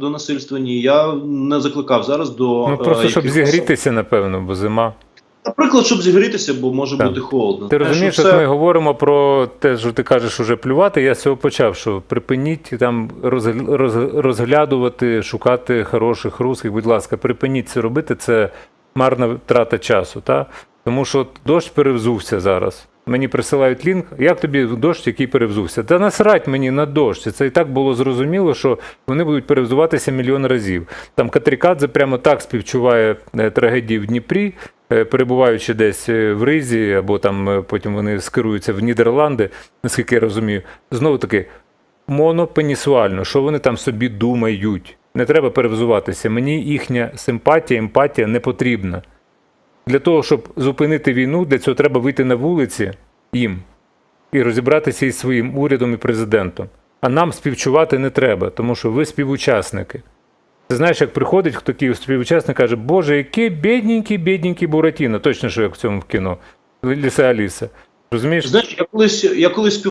до насильства. Ні, я не закликав зараз до Ну е, просто щоб якихось- зігрітися, напевно, бо зима. Наприклад, щоб зігрітися, бо може Так. бути холодно. Ти розумієш, що це- ми говоримо про те, що ти кажеш, уже плювати. Я з цього почав, що припиніть там розгля- роз- розглядувати, шукати хороших русських. Будь ласка, припиніть це робити. Це марна втрата часу. Та? Тому що дощ перевзувся зараз. Мені присилають лінк. Як тобі дощ, який перевзувся? Та насрать мені на дощ. Це і так було зрозуміло, що вони будуть перевзуватися мільйон разів. Там Катрікадзе прямо так співчуває е, трагедії в Дніпрі, е, перебуваючи десь е, в Ризі, або там потім вони скеруються в Нідерланди, наскільки я розумію. Знову таки, монопенісуально, що вони там собі думають. Не треба перевзуватися. Мені їхня симпатія, емпатія не потрібна. Для того, щоб зупинити війну, для цього треба вийти на вулиці їм і розібратися із своїм урядом і президентом. А нам співчувати не треба, тому що ви співучасники. Ти знаєш, як приходить хто такий співучасник каже, Боже, який бідненький, бідненький Буратіно. Точно, що як в цьому в кіно. Ліса Аліса. Розумієш? Знаєш, я колись я колись